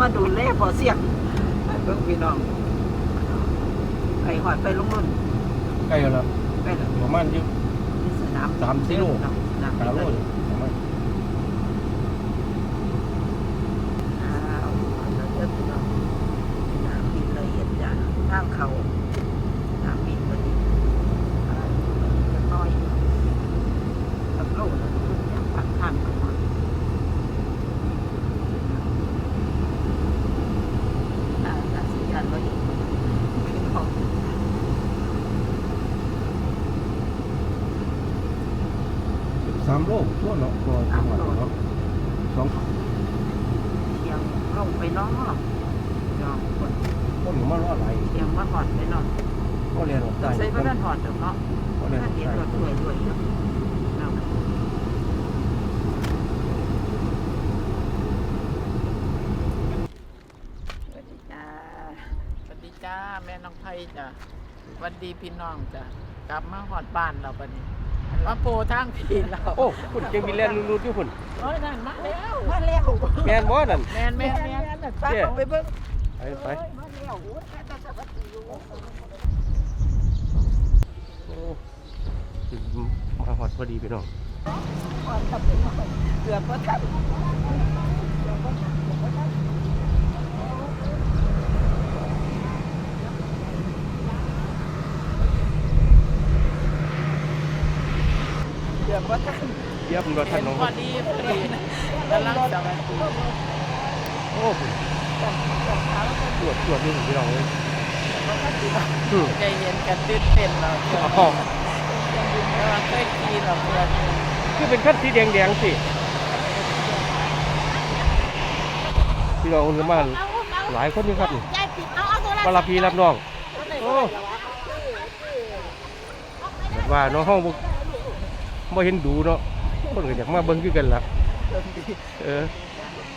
เศษดิมาดูแลพอเสียงไปเบิ่งพี่น้องไปหอดไปลงนุ่นใกล้แล้วไปแล้วประมาณอยู่ ที่สนามสามสี่โล เนาะสนามสามโลเลยประมาณอ้าวแล้วเดี๋ยวพี่น้องสนามบินละเอียดจ้ะทางเขาสนามบินพอดีอ่าจะน้อยสักโลละอย่างปากข้ามกันหมดอ่าตัดสินใจไว้อีกพี่น้อง สามโลทั่วเนาะตัวจังหวัดเนาะสอง เสียงลงไปเน้องยอมคน คนมารอด ไหลเสียงว่าหอดไปเนาะก็เรียนออกได้ใส่พระด้านหอดเดี๋ยวเนาะก็เรียนอท่าอนกเห็นได้รถด้วยด้วยเนาะเนาะสวัสดีจ้าสวัสดีจ้าแม่น้องไผ่จ้ะสวัสดีพี่น้องจ้ะกลับมาหอดบ้านเราบัดนี้มาโพทางพี่เราโอ้คุณจังมีแลนรูดๆอยู่คุณโอ้ยนั่นมาแล้วมาแล้วแมนบ่นั่นแมนแมนแมนป้าเอาไปเบิ่งไปไป มาแล้วโอ้ยแต่สวัสดีอยู่โอ้มาฮอดพอดีพี่น้องก่อนทำเป็นหน่อยเกือบบ่ทันเกือบบ่ทันเยี่ยมรถท่าเห็นนน้องพอดีพอดีกำลังจะมาดูโอ้คุณ ตรวจตรวจดูพี่น้องเลยอืมใจเย็นกันตื่นเต้นเราเพื่อนอ๋อแต่ว่าเคยขี่เราเพื่อนคือเป็นขั้นสีแดงๆสิพี่น้องคนมาหลายคนนี่ครับนี่มารับพี่รับน้องโอ้แบบว่าน้องห้องบ่บ่เห็นดูเนาะคนก็อยากมาเบิ่งคือกันล่ะเริ่มดีเออ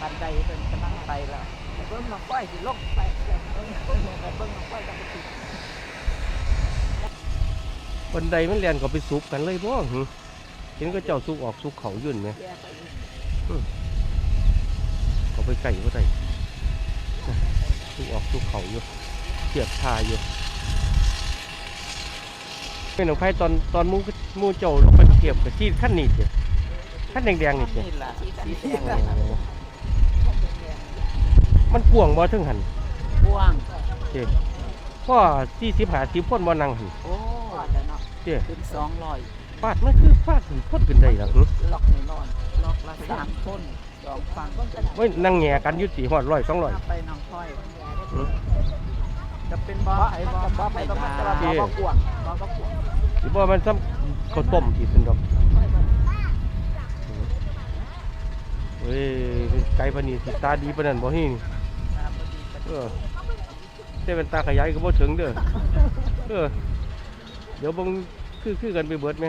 บันไดเป็นกำลังไปแล้ว เบิ่งน้องก้อยสิลงไปเบิ่งเบิ่งน้องก้อยกันไปสิบันไดมันเรียนก็ไปซุบกันเลยบ่หึเห็นก็เจ้าซุกออกซุกเขายื่นไหมแยกไปอีกเขาไปไก่ก็ได้ซุกออกซุกเขาอยู่เสียบทาอยู่เป็นของใครตอนตอนหมูหมูเจ้าลงไปเก็บกับที่ขั้นนี้เจ้ขั้นแดงๆนี่เจ้นี่ล่ะสีแดง มันกวางบ่ถึงหันกว้างเจ้พ่อสี่สิบหาสิบพ่นบ่นั่งหันโอ้เดี๋ยวเนาะเจ้ถึงสองร้อยฟาดมันคือฟาดถึงพ่นขึ้นได้หรอหึล็อกไม่นอนล็อกละสามคนสองฟังไว้นั่งแง่กันอยุติหอดร้อยสองร้อยไปน้องค่อยหึจะเป็นบ่อไผ่บ่อบ่ไปบ่มาแต่ว่าบ่บ่กวางบ่บ่กวางสิบ่มันซ้ำข้าวต้มที่สุดดอกเฮ้ยไก่ปานนี้สิตาดีปานนั้นบ่ฮีนี่ เออแต่เป็นตาขยายก็บ่ถึงเด้อเออเดี๋ยวเบังคือคือกันไปเบิดไหม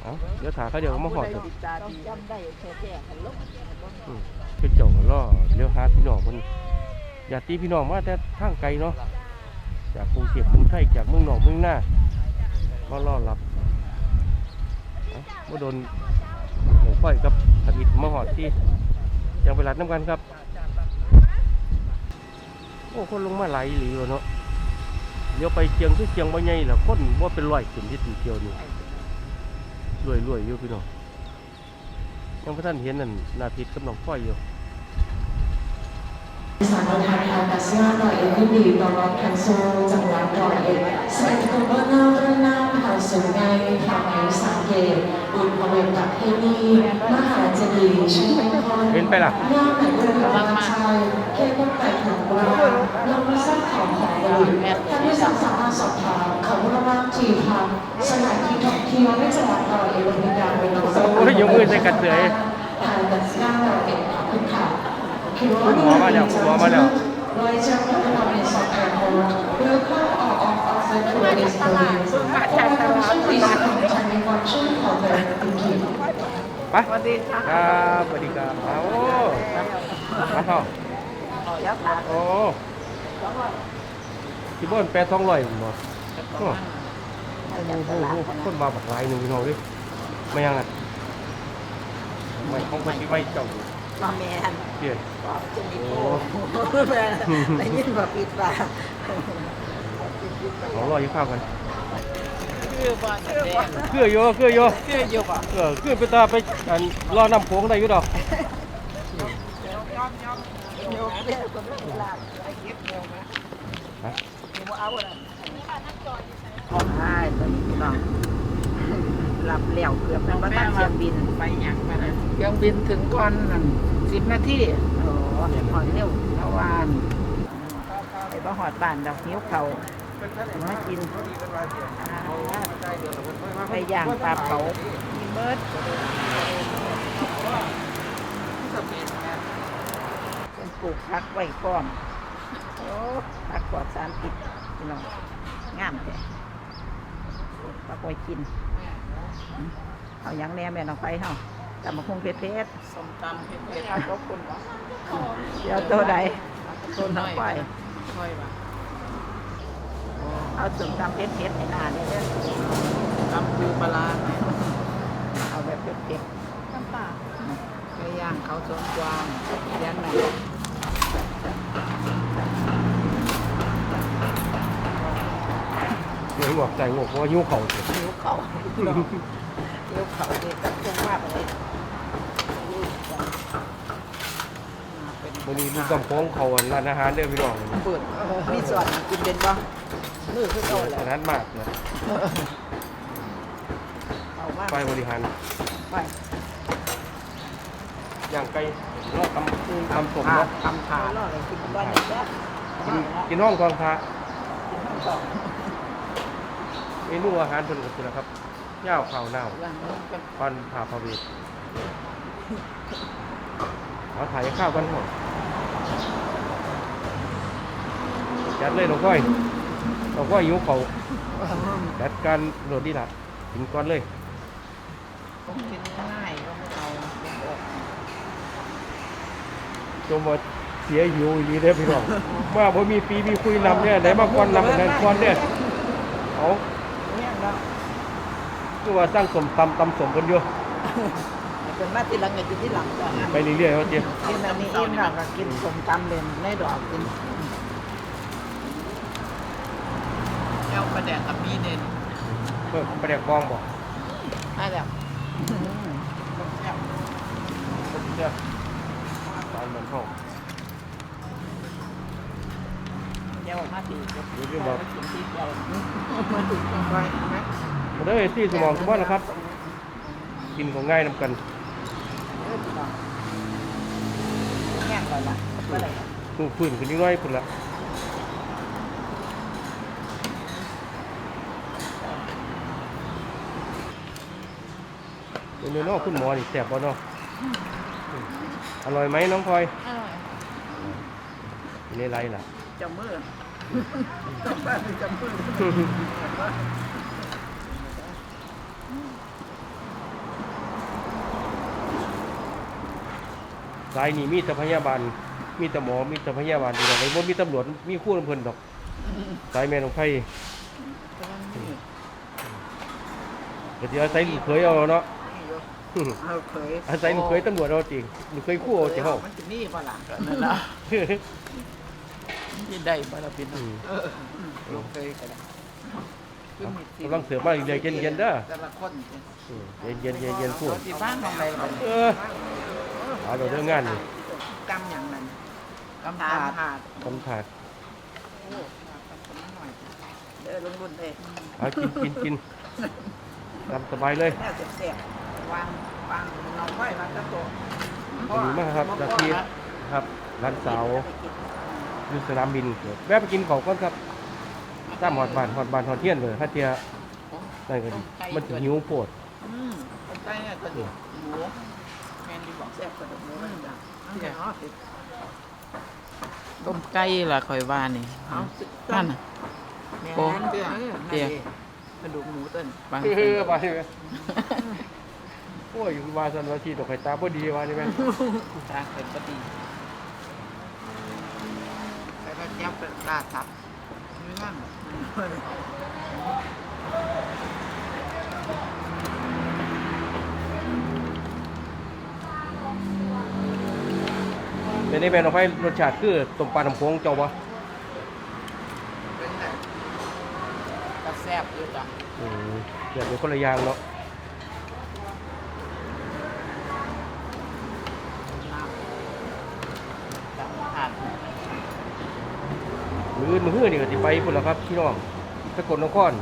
เอาเดี๋ยวถาเขาเดี๋ยวก็มาหอดดอกติดตาดีจำได้แท้ๆกันลงคือเจ้าก็รอเลี้ยวหาพี่น้องคนญาติพี่น้องมาแต่ทางไกลเนาะจากกรุงเทพกรุงไทยจากเมืองนอกเมืองหน้ามารอรับเอามาโดนหมูฝ้อยกับสวิตมาหอดที่ยังไปรัดน้ำกันครับ อ้คนลงมาไหลหรือเนาะเดี๋ยวไปเชียงคือเชียงบ่ใหญ่ล่ะคนว่าเป็นร้อยขึ้นที่ตีเที่ยวนี่รวยรวยๆอยู่พี่น้องยังพระท่านเห็นนั่นนาทิตย์กังฝ้อยอยู่สารทาง ทางกัสยาดอยเอ็ดยินดีต้อนรับทันโซจังหวัดดอยเอ็ดแสดงตัวว่าหน้าเรื่องหน้าหาสูงในทางไหนสังเกตบุญพระเวทประเพณีมหาเจดีย์ชื่อมงคลเห็นไปล่ะหน้าไหนเรื่องราชายเทพไต่ถึงโบราณลงมาสร้างของของบริษท่านที่สามารถสอบถามคำว่าทีทางสถานที่ท่องเที่ยวในจังหวัดดอยเอ็ดเป็นการเป็นตัวโอ้ยยกมือใส่กันเสยทางกัสยาดอยเอ็ดขอบคุณค่ะคุณหมอมาแล้วคุณหมอมาแล้ว Roger Economics of Airport will come out of the tourist building. For attention, please contact me for true hotel booking. ไปสวัสดีค่ะครับสวัสดีครับเอาโอ้มาเข้าขอยับขาโอ้ที่บ้านแปดสองร้อยบ่โอ้โหโอ้โหคนมาบักหลายหนึ่งพี่น้องดิไม่ยังอะไม่ของคนที่ไม่เจ้าอยู่ มาแมนเปลี่ยนก็จะมีโป้แมนได้ยินว่าปิดปากเขารออยู่ข้าวกันคือบ่แสดงเกลือโยเกลือโยคืออยู่บ่เออเกลือไปตาไปอันรอน้ำโขงได้อยู่ดอกโยกเรียกคนไม่ลาบไอ้เก็บเร็วนะฮะมีว่าเอาอะไรขอให้ตอนนี้ต้องรับแล้วเกือบเป็นประธานเชียงบินไปหยังมาเลยเครื่องบินถึงก่อนนั่น10นาทีโอ้หอยเร็วเมื่อวานไปบ่หอดบ้านดอกหิวเขามากินไปย่างปลาเผามีเมิดเป็นปลูกพักไว้พร้อมโอ้พักปลอดสารพิษพี่น้องงามแท้พักไว้กินอืม เอาหยังแหน่แม่น้องไปเฮาตำมะคงเพชรเพชรส้มตำเผ็ดๆขอบคุณบ่เดี๋ยวตัวใดต้นน้อยไปค่อยบ่เอาส่วนตำเพชรเพชรให้หนาเนี่ยเด้อตำปูปลาร้าเอาแบบเผ็ดไปย่างเขาสวนกวางเลี้ยงหน่ อยเดี๋ยวหัวใจหัวเพราะว่ายุ่งเขาสินิ้วเขานิ้วเขาเด็กกับจังหวะอะไรวันนี้ลูกกำโพงเขาอันร้านอาหารเด้อพี่น้องเปิดมีส่วนกินเป็นบ่มือคือโตสแล้วนัดมากเลยเอามากไฟบริหารไปย่างไก่รอดตำตำสมถาเนาะทำถาเอดเลยกินบ้านเนี่ยจ้ะกินกินห้องทองพระ กินข้าวกล่อง เมนูอาหารเพิ่นก็คือนะครับย่าวข้าวหน้าอย่างนี้เป็นปันผ่าพระเวทเอาถ่ายข้าวกันหมดจัดเลยหลวงก้อยหลวงก้อยหิวเขาวจัดการโหลดดีละกินก่อนเลยต้องกินง่ายต้องเอาลงอกจมว่าเสียหิวอีหลีเด้อพี่น้องว่าบ่มีปีมีคุยนำเนี่ยได้มาก่อนนำอันนั้นก่อนเนี่ยเอา คือว่าสร้างสมตำตำสมกันอยู่เป็นมาทีหลังไงกินที่หลังจ้ะไปเรื่อยๆเขาเจียกินอันนี้อิ่มแล้วก็กินสมตำเลยในดอกกินแก้วประแดกกับมีเด่นเพิ่มประเดี๋ยวกองบอกให้แล้วเชื่อตอนมันเข้า เดี๋ยว ออกมาตีก็เดี๋ยวเองบอกกินที่เดียวมาถึงตรงไปไหมาเด้อที่สมองสมบัตินะครับ กินของง่ายนำกันเออพี่น้องแง่งก่อนละก็เลยตู้พื้นขึ้นนิดหน้อยพุ่นละเป็นเนื้อเนอกคุณหมอนี่แซ่บบ่เนาะอร่อยไหมน้องพลอยนี่ไรล่ะจมือต้องบ้านจมือ สายนี่มีแต่พยาบาล มีแต่หมอ มีแต่พยาบาลดีกว่าไอ้บ่มีตำรวจ มีคู่ลำเพิ่นดอก สายแม่นของไผก็สิอาศัยลูกเคยเอาเนาะ เอาเคยอาศัยลูกเคยตำรวจเอาจริงลูกเคยคู่เอาจริงเฮามันจะนี่ป่ะล่ะนั่นล่ะ ที่ได้ป่ะล่ะพี่น้องเออลูกเคยก็ได้กำลังเสือมาอีกเลยเย็นๆเด้อ แต่ละคนอืมเย็นๆเย็นๆพูดที่บ้านของใดล่ะเออเอาเดี๋ยวเรื่องงานนี่กำอย่างนั้นกำถาดถาดคำถาดเด้อลุงรุ่นเลยเอากินกินกินตามสบายเลย แน่เสียบวางวางน้องไว้วางกระโตะขอบคุณมากครับนาทีครับร้านสาว อยู่สนามบินเดี๋ยวแวะไปกินของก่อนครับตามหอดบานหอดบานหอดเทียนเลยถ้าเทียนั่นก็ดีมันถึงหิวโปวดอืมใกล้เนี่ยก็ดีหมูแมนดีบอกแซ่บกระดูกหมูมันจ้ะเดี๋ยวต้มไก่ล่ะคอยว่านี่เอานั่นน่ะแม่โอ้นเด้อเดี๋ยวกระดูกหมูต้นบางเออไปไหมโอ้ยอยู่มาสันวาทีตกไข่ตาพอดีวานี่ไหมทางเป็นก็ดี แต่ถ้าเจ้าเป็นลาสับนี่นั่นเป็นได้แม่น้องไฟรสชาติคือต้มปลาน้ำโขงเจ้าบ่เป็นไงกระแซบอยู่จ้ะอืมเดี๋ยวเป็นคนละอย่างเนาะ น้ำจับขาด มือมือนี่ก็สิไปพุ่นแล้วครับพี่น้องสกลนคร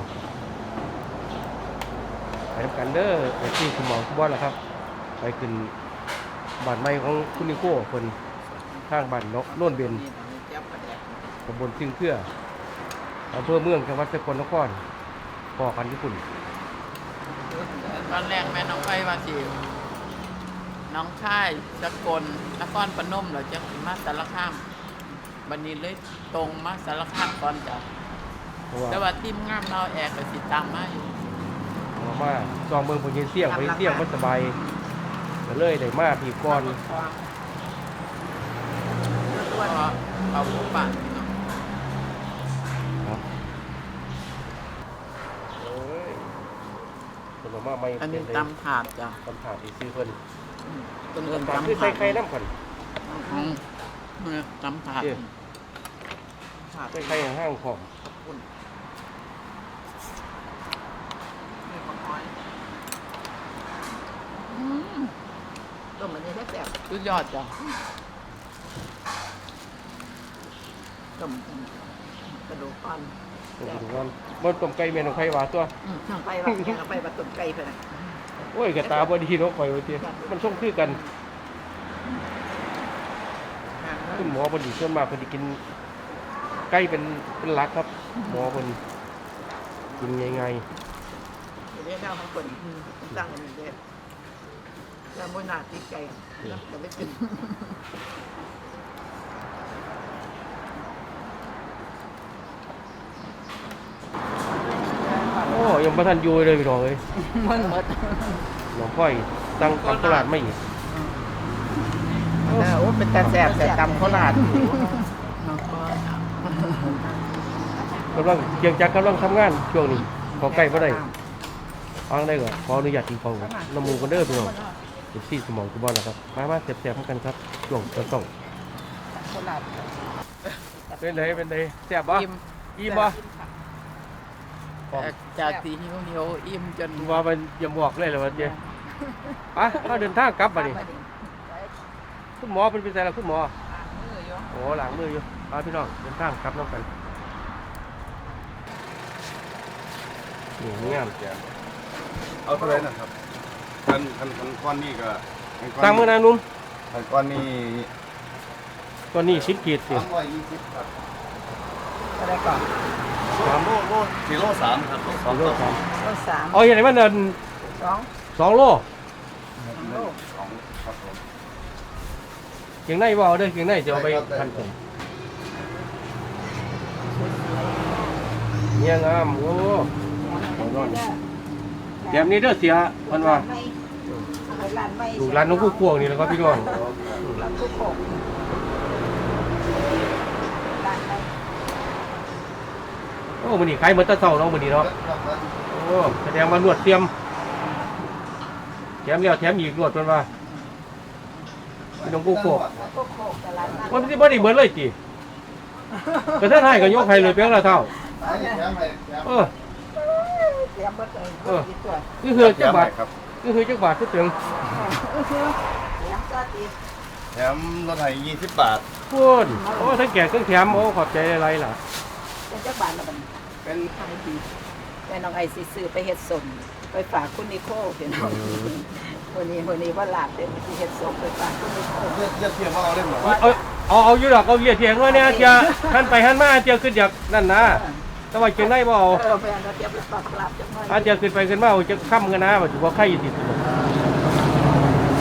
ไปทำกันเด้อไปที่สมองทุกวันแล้วครับ ไปขึ้นบ้านใหม่ของคุณนิโก้คนทางบ้านนาะโน่นเบนตรงนี้เจ็บประเชียวตำบลซึ่งเพื่ออำเภอเมืองจังหวัดสกลนครพอกันที่คุณตอนแรกแม่น้องไฟว่าสิน้องค่ายสกลนครปนมเหราจะมาสารคาม วันนี้เลยตรงมาสารคามก่อนจ้ะเพราะว่าแต่ว่าทีมงานเราแอกก็สิตามมาอยู่เพราะว่าซองเมืองพญเสี่ยงพญเสี่ยงมันสบายก็เลยได้มาผีก่อนตัวเอาผู้ป่านพี่น้องครับโอ้ยคนละมาไม่อันนี้เป็เลยตำถาดจ้ะตำถาดที่ซื้อเพิ่นต้นเอินตำตำคือใส่ถาดไข่น้ำก่อนอืม เนี่ยตำถาดเอ้ยถาดใส่ไข่ห้างของนี่ของน้อยอืมต้มมันนี่ได้แซ่บสุดยอดจ้ะต้มกระดูกอ่อนตรงนี้มันมันต้มไก่เมนูไข่หวานตัว อืมไปว่าแกงเอาไปว่าต้มไก่ไปนะโอ้ยกระตาบ่ดีเนาะข่อยว่าติมันส่งคือกันห่าง คุณหมอเพิ่นสิส่วนมากเพิ่นสิกินไก่เป็นเป็นหลักครับ หมอเพิ่นกินง่ายเรียกเจ้าของคนตั้งอันนี้เด็ดแล้วมวยหนาติดไก่แล้วจะไม่กินๆโอ้ยังบ่ทันอยู่เลยพี่น้องเอ้ยมันหมดน้องพ่อยตั้งตำตลาดไม่อีก เออโอ้เป็นตาแสบแต่ตำโคราชกำลังเกียงจักรกำลังทำงานช่วงนี้ขอไก่บ่ได้ฟังได้ก่อนขออนุญาตกินของก่อนน้ำมูกกันเด้อพี่น้อง14สมองกุบอลนะครับ มามาแซ่บๆกันครับช่วงต้นต้องโคราชเป็นไดเป็นไดแซ่บบ่อิ่มอิ่มบ่ของจากที่หิวหิวๆอิ่มจนว่ามันอย่าบอกเลยเหรอวะเจ๊ไปเราเดินทางกลับมาดิ คุณหมอเป็นไปใส่ละคุณหมอโอ้หลังมืออยู่ไปพี่น้องเดินทางกลับน้องกันนี่นี่งามเอาเท่าไหรนะครับคันคันคันก้อนนี้ก็คันก้อนตั้งมือนะนุ่มคันก้อนนี้ตัวนี้สิบขีดสิสามร้อยยี่สิบครับอะไรก่อนสามโลโลกิโลสามครับสองโลโลสามต้นสามเอาอย่างไรมันเดินสองสองโลสองครับผม เกียงในบ่เอาเด้อเกียงในจะเอาไปพันผมเนี่ยงามโอ้ของนอนแถมนี้เด้อเสียเพันว่าไม่ร้านไม่ดูร้านน้องคู่พวงนี่แหล้วครับพี่น้องร้านทุกโขกร้านไม่โอ้มันนี่ขายเหมือนตะเสาเนาะมันนี่เนาะโอ้แสดงว่านวดเตรียมแถมแล้วแถมอีกนวดจนว่า พี่น้องกูโกะทุกโขกแต่ร้านนั้นมันสิบ่ได้เหมือนเลยติกระเทาให้ก็ยกให้เลยเพียงละเท่า เออเตรียมมาเลยเออดีตัวคือคือจักบาทครับคือคือจักบาทคือถึงเตรียมก็ตีแถมรถไถยี่สิบบาท พูนโอ้ทั้งแก่ทั้งแถมโอ้ขอบใจหลายๆล่ะ เป็นเจ้าบ้านแล้วมันเป็นขายดีแม่น้องไอซีซื้อไปเฮ็ดสมไปฝากคุณนิโคเห็นไหม วันนี้วันนี้ว่าหลาบเด็ดไปเฮ็ดสมไปฝากคุณนิโคเลือดเลือดเทียมว่าเอาเล่นหรอเอาเอาเอาเอาอยู่ดอกเอาเยียเถียงว่าเนี่ยเจียหันไปหันมาเจียขึ้นจากนั่นนะแต่ว่าเจียงได้บ่เอาเออแม่เราเตรียมไปฝากหลาบจังหน่อยอาเจียขึ้นไปขึ้นมาเอาจะค้ำกันนะว่าถือว่าไข่อยู่ติดตัว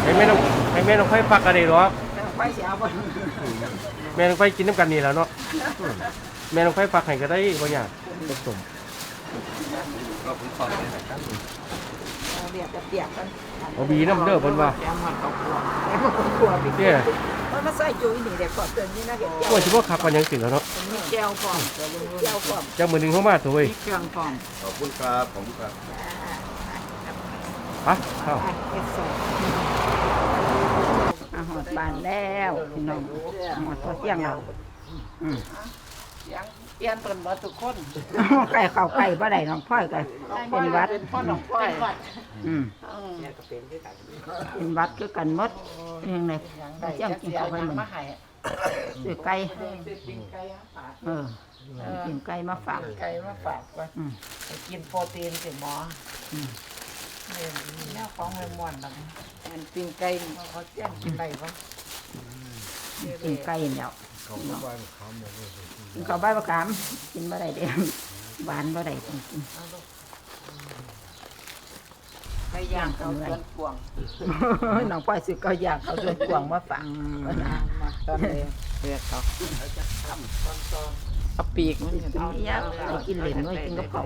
ไอ้แม่น้องไอ้แม่น้องไข่ปักกันได้หรอกไปเสียบ่แม่น้องไฟกินน้ำกันนี่แหล้วเนาะอืมแม่น้องไฟฝักให้ก็ได้บ่ยากผสมเราผมสอนเลยนะครับเรียกจะเปียกกัน เอาบีน้ำเด้อเพิ่นว่าแกงมันข้าวคั่วแล้วมันกลัวพี่เนี่ยมันมาใส่จุ้ยนี่เด็กกอดเตือนนี่นะเห็นว่าสิบ่คักปานหยังสิแล้วเนาะมีแก้วพร้อมแก้วพร้อมจังมื้อหนึงเข้ามาตัวเว้ยมีเครื่องพร้อมขอบคุณครับผมครับไปเข้าเฮ็ดสมอาหอดบานแล้วพี่น้องหอดพอเที่ยงแล้วอืมยัง เปลี่ยนเป็นหมดทุกคนไก่เข้าไก่บ่ได้น้องพ่อยก็เป็นหวัด เป็นพ่อหนองพ่อยอืมเป็นหวัดคือกันหมดยังไงพอเที่ยงกินข้าวไปเหมือนมาให้ซื้อไก่ซื้อปิ้งไก่มาฝากเออกินไก่มาฝากไก่มาฝากไว้อืมไปกินโปรตีนสิหมออืมเนี่ยแนวของแม่ม่วนบัดนี้อันปิ้งไก่นี่เขาเจียนกินได้บ่ กินไก่แล้วกินข้าวใบมะขามกินบ่ได้เด้หวานบ่ได้ต้องกินไก่ย่างเขาสวนกวางน้องพ่อยซื้อก็อยากเอาส่วนกวางมาฝากมาตอนนี้เรียกเขาเอาปีกมันกินเยอะไปกินเหลนไว้กินกับเขาว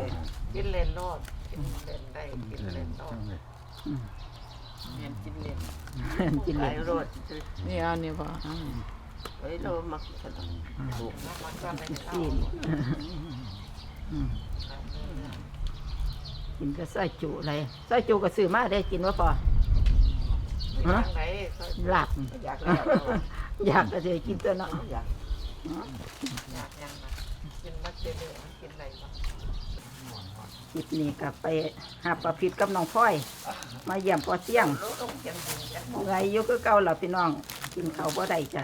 กินเลนโลดกินเลนได้กินเลนโลด เมียนกินเลนกินเหลนนี่เอานี่บ่เอาไว้เรามักขนมมาก่อนเลยซีนอืมกินก็ใส่จุอะไรใส่จุก็ซื้อมาได้กินว่าพอฮะไหนหลับอยากแล้วอยากก็จะกินตัวเนาะอยากอยากยังนะกินมาเจริญกินอะไรบ้าง คลิปนี้กลับไปหาประพิษกับน้องพ่อย มาเยี่ยมพอเสี่ยงรู้ต้องเขียนถึงจังไงอยู่คือเก่าล่ะพี่น้อง กินข้าวบ่ได้จ้ะ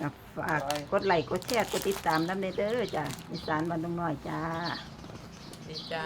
กับฝากกดไลค์กดแชร์กดติดตามน้ำในเด้อจ้ะอีสานบ้านดงน้อยจ้าดีจ้า